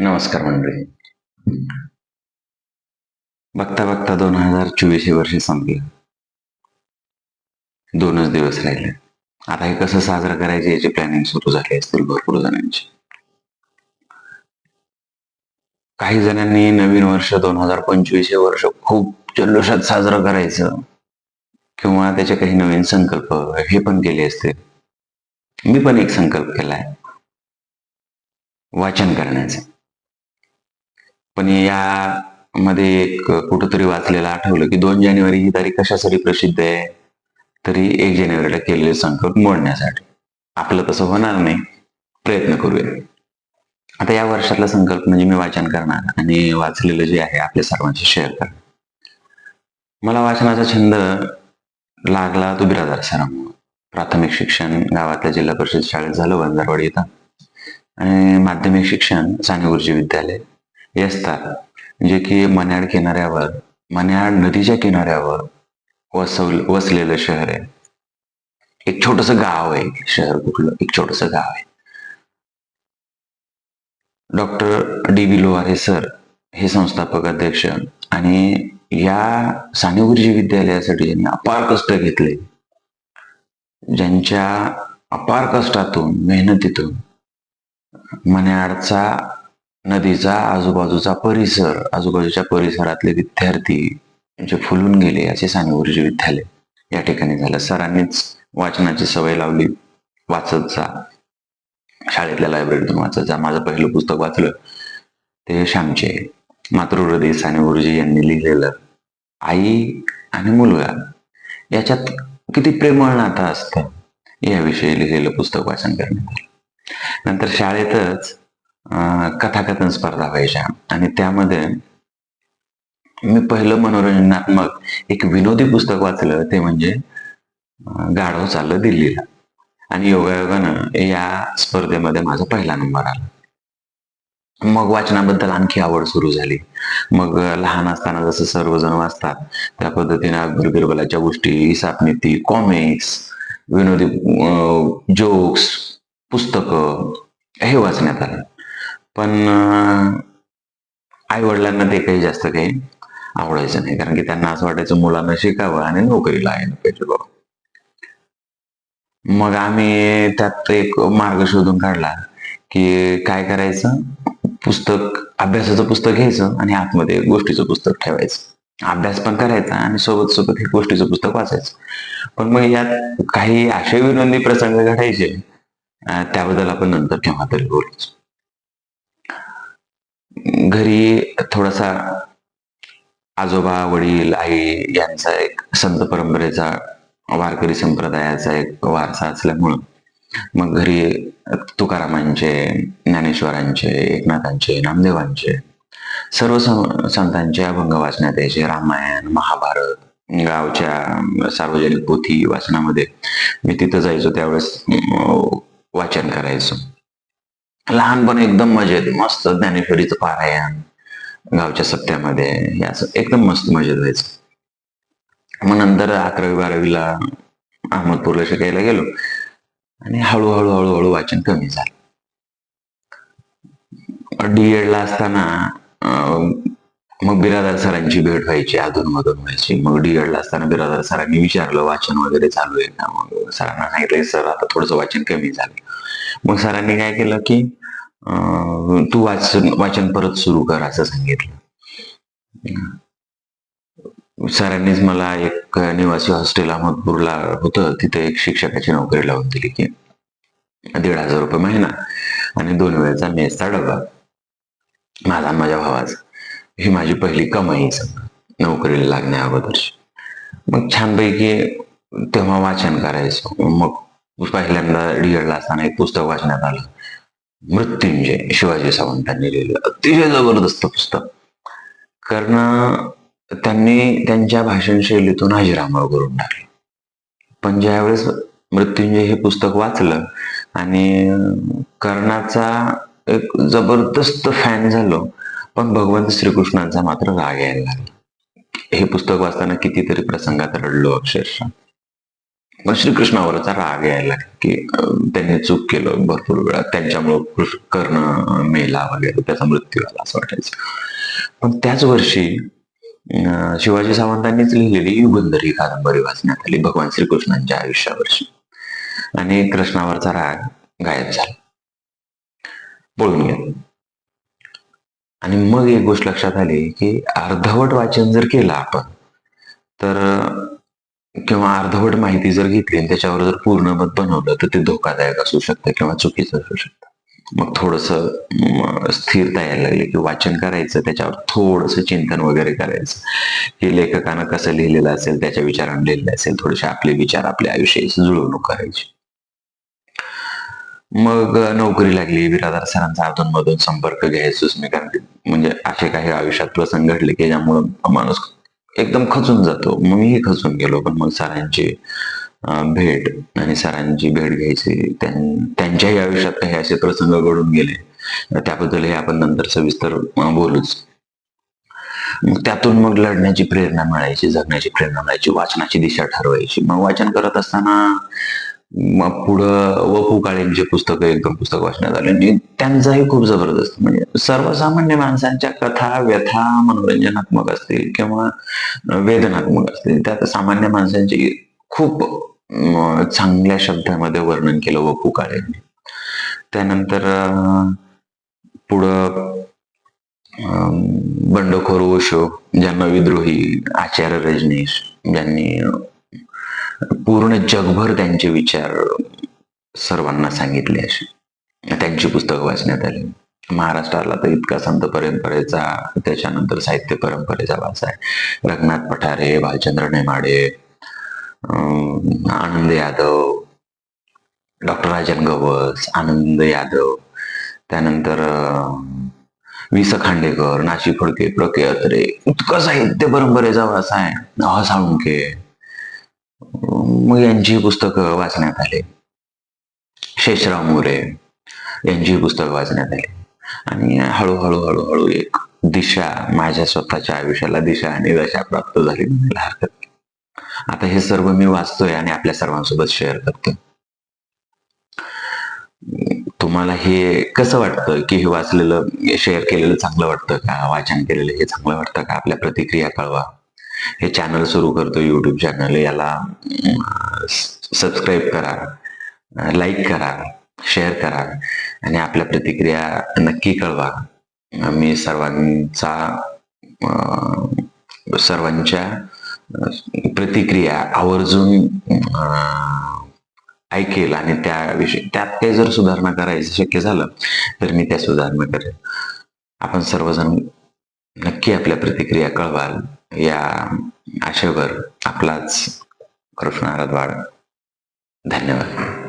नमस्कार मंडळी. बघता बघता दोन हजार चोवीस हे वर्ष संपलं. दोनच दिवस राहिले. आता हे कसं साजरं करायचे याची प्लॅनिंग सुरू झाली असतील भरपूर जणांची. काही जणांनी नवीन वर्ष दोन हजार पंचवीस हे वर्ष खूप जल्लोषात साजरं करायचं किंवा त्याचे काही नवीन संकल्प हे पण केले असते मी पण एक संकल्प केलाय. वाचन करण्याचं. पण यामध्ये एक कुठंतरी वाचलेलं आठवलं की दोन जानेवारी ही तारीख कशासाठी प्रसिद्ध आहे? तरी एक जानेवारीला केलेले संकल्प मोडण्यासाठी. आपलं तसं होणार नाही. प्रयत्न करूया. आता या वर्षातला संकल्प म्हणजे मी वाचन करणार आणि वाचलेलं जे आहे आपल्या सर्वांशी शेअर करणार. मला वाचनाचा छंद लागला तो बिरादार सरांमुळे. प्राथमिक शिक्षण गावातल्या जिल्हा परिषद शाळेत झालं वंजारवाडी इथं. माध्यमिक शिक्षण साने गुरुजी विद्यालय येसतात जे की मन्याड किनाऱ्यावर मन्याड नदीच्या किनाऱ्यावर वसव वसलेलं शहर आहे. एक छोटस गाव आहे शहर कुठलं? एक छोटस गाव आहे. Doctor D B Lohare sir हे संस्थापक अध्यक्ष आणि या साने गुरुजी विद्यालयासाठी यांनी अपार कष्ट घेतले. ज्यांच्या अपार कष्टातून मेहनतीतून मन्याडचा नदीचा आजूबाजूचा परिसर आजूबाजूच्या परिसरातले विद्यार्थी जे फुलून गेले असे साने विद्यालय. या ठिकाणी झालं. सरांनीच वाचनाची सवय लावली. वाचत जा. शाळेतल्या लायब्ररीतून वाचत जा. माझं पहिलं पुस्तक वाचलं. ते श्यामचे. मातृहृदय साने गुरुजी यांनी लिहिलेलं. आई आणि मुलगा. याच्यात किती प्रेमळ नातं असतं. याविषयी लिहिलेलं पुस्तक वाचन करण्यात आलं. नंतर शाळेतच अं, कथाकथन स्पर्धा व्हायच्या. आणि त्यामध्ये मी पहिलं मनोरंजनात्मक एक विनोदी पुस्तक वाचलं ते म्हणजे गाढव चाललं दिल्लीला. आणि योगायोगानं या स्पर्धेमध्ये माझा पहिला नंबर आला. मग वाचनाबद्दल आणखी आवड सुरू झाली. मग लहान असताना जसं सर्वजण वाचतात त्या पद्धतीने अकबर बिरबलाच्या गोष्टी हिसाबनीती कॉमिक्स विनोदी जोक्स पुस्तकं हे वाचण्यात आलं. पण आई वडिलांना ते काही जास्त काही आवडायचं नाही. कारण की त्यांना असं वाटायचं मुलांना शिकावं आणि नोकरीला आहे पाहिजे बाबा. मग आम्ही त्यात एक मार्ग शोधून काढला की काय करायचं? पुस्तक अभ्यासाचं पुस्तक घ्यायचं आणि आतमध्ये गोष्टीचं पुस्तक ठेवायचं. अभ्यास पण करायचा आणि सोबत सोबत हे गोष्टीचं पुस्तक वाचायचं. पण मग यात काही असे विनोदी प्रसंग घडायचे त्याबद्दल आपण नंतर केव्हा तरी बोलूच घरी थोडासा आजोबा वडील आई यांचा एक संत परंपरेचा वारकरी संप्रदायाचा एक वारसा असल्यामुळं मग घरी तुकारामांचे ज्ञानेश्वरांचे एकनाथांचे नामदेवांचे सर्व संतांचे अभंग वाचण्यात यायचे. रामायण महाभारत गावच्या सार्वजनिक पोथी वाचनामध्ये. मी तिथं जायचो त्यावेळेस वाचन करायचो. लहानपण एकदम मजेत मस्त ज्ञानेश्वरीचं पारायण गावच्या सप्त्यामध्ये. या एकदम मस्त मजेत व्हायचं. मग नंतर अकरावी बारावीला अहमदपूरला शिकायला गेलो. आणि हळूहळू हळूहळू वाचन कमी झालं. डी एडला असताना अं, मग बिरादार सरांची भेट व्हायची अधून मधून व्हायची. मग डीएडला असताना बिरादार सरांनी विचारलं वाचन वगैरे चालू आहे का? मग सरांना सांगितलं सर आता थोडंसं वाचन कमी झालं. मग सरांनी काय केलं की तू वाचन वाचन परत सुरू कर असं सांगितलं. सरांनीच मला एक निवासी हॉस्टेल अहमदपूरला होतं. तिथे एक शिक्षकाची नोकरी लावून दिली की दीड हजार रुपये महिना आणि दोन वेळेचा मेसचा डबा. माझा माझ्या भावाचा. ही माझी पहिली कमाई नोकरीला लागण्या अगोदरची. मग छानपैकी तेव्हा वाचन करायचो. मग पहिल्यांदा डीएडला असताना एक पुस्तक वाचण्यात आलं. मृत्युंजय शिवाजी सावंतांनी लिहिलेलं अतिशय जबरदस्त पुस्तक. कारण त्यांनी त्यांच्या भाषण शैलीतून करून टाकले. पण ज्यावेळेस मृत्युंजय हे पुस्तक वाचलं आणि कर्णाचा एक जबरदस्त फॅन झालो पण भगवंत श्रीकृष्णांचा मात्र राग यायला लागला. हे पुस्तक वाचताना कितीतरी प्रसंगात रडलो अक्षरशः. मग श्रीकृष्णावरचा राग यायला की त्यांनी चूक केलं भरपूर वेळा. त्यांच्यामुळं कर्ण मेला वगैरे त्याचा मृत्यू आला असं वाटायचं. पण त्याच वर्षी शिवाजी सावंतांनीच लिहिलेली युगंधर ही कादंबरी वाचण्यात आली भगवान श्रीकृष्णांच्या आयुष्यावरची. आणि कृष्णावरचा राग गायब झाला. पळून गेला आणि मग एक गोष्ट लक्षात आली की अर्धवट वाचन जर केलं आपण तर किंवा अर्धवट माहिती जर घेतली आणि त्याच्यावर जर पूर्ण मत बनवलं तर ते धोकादायक असू शकतं किंवा चुकीचं असू शकतं. मग थोडस स्थिरता यायला लागली की वाचन करायचं त्याच्यावर थोडस चिंतन वगैरे करायचं. की लेखकानं कसं लिहिलेलं असेल त्याच्या विचारानं लिहिलेलं असेल थोडेसे आपले विचार आपल्या आयुष्याची जुळवणूक करायची. मग नोकरी लागली विराधार सरांचा अधूनमधून संपर्क घ्यायचोच मी कारण म्हणजे असे काही आयुष्यात प्रसंग घडले की ज्यामुळं माणूस एकदम खचून जातो. मग मीही खचून गेलो पण मग सरांची भेट आणि सरांची भेट घ्यायची त्यांच्याही आयुष्यात काही असे प्रसंग घडून गेले. त्याबद्दलही आपण नंतर सविस्तर बोलूच. त्यातून मग लढण्याची प्रेरणा मिळायची जगण्याची प्रेरणा मिळायची वाचनाची दिशा ठरवायची. मग वाचन करत असताना मग पुढं वपू काळेंचे पुस्तकं एकदम पुस्तक वाचण्यात आले. म्हणजे त्यांचाही खूप जबरदस्त. म्हणजे सर्वसामान्य माणसांच्या कथा व्यथा मनोरंजनात्मक असतील किंवा वेदनात्मक असतील त्यात सामान्य माणसांची खूप चांगल्या शब्दामध्ये वर्णन केलं व पु काळेंनी. त्यानंतर पुढं बंडखोर ओशो ज्यांना विद्रोही आचार्य रजनीश ज्यांनी पूर्ण जगभर त्यांचे विचार सर्वांना सांगितले असे. त्यांची पुस्तकं वाचण्यात आली. महाराष्ट्राला तर इतका संत परंपरेचा त्याच्यानंतर साहित्य परंपरेचा वास आहे. रघुनाथ पठारे भालचंद्र नेमाडे आनंद यादव डॉक्टर राजन गवस आनंद यादव त्यानंतर वि स खांडेकर नाशिक फडके प्र के अत्रे. इतका साहित्य परंपरेचा वास आहे. ह साळुंके मग यांची पुस्तकं वाचण्यात आले. शेषराव मोरे यांची पुस्तकं वाचण्यात आली. आणि हळूहळू हळूहळू एक दिशा माझ्या स्वतःच्या आयुष्याला दिशा आणि दशा प्राप्त झाली म्हणायला हरकत नाही. आता हे सर्व मी वाचतोय आणि आपल्या सर्वांसोबत शेअर करतोय. तुम्हाला हे कसं वाटतं की हे वाचलेलं शेअर केलेलं चांगलं वाटतं का? वाचन केलेलं हे चांगलं वाटतं का? आपल्या प्रतिक्रिया कळवा. हे चॅनल सुरू करतो युट्यूब चॅनल याला सबस्क्राईब करा लाईक करा शेअर करा आणि आपल्या प्रतिक्रिया नक्की कळवा. मी सर्वांचा सर्वांच्या प्रतिक्रिया आवर्जून ऐकेल आणि त्याविषयी त्यात काही जर सुधारणा करायचं शक्य झालं तर मी त्या सुधारणा करेल आपण सर्वजण नक्की आपल्या प्रतिक्रिया कळवाल. या आशेवर आपलाच कृष्ण वाड धन्यवाद.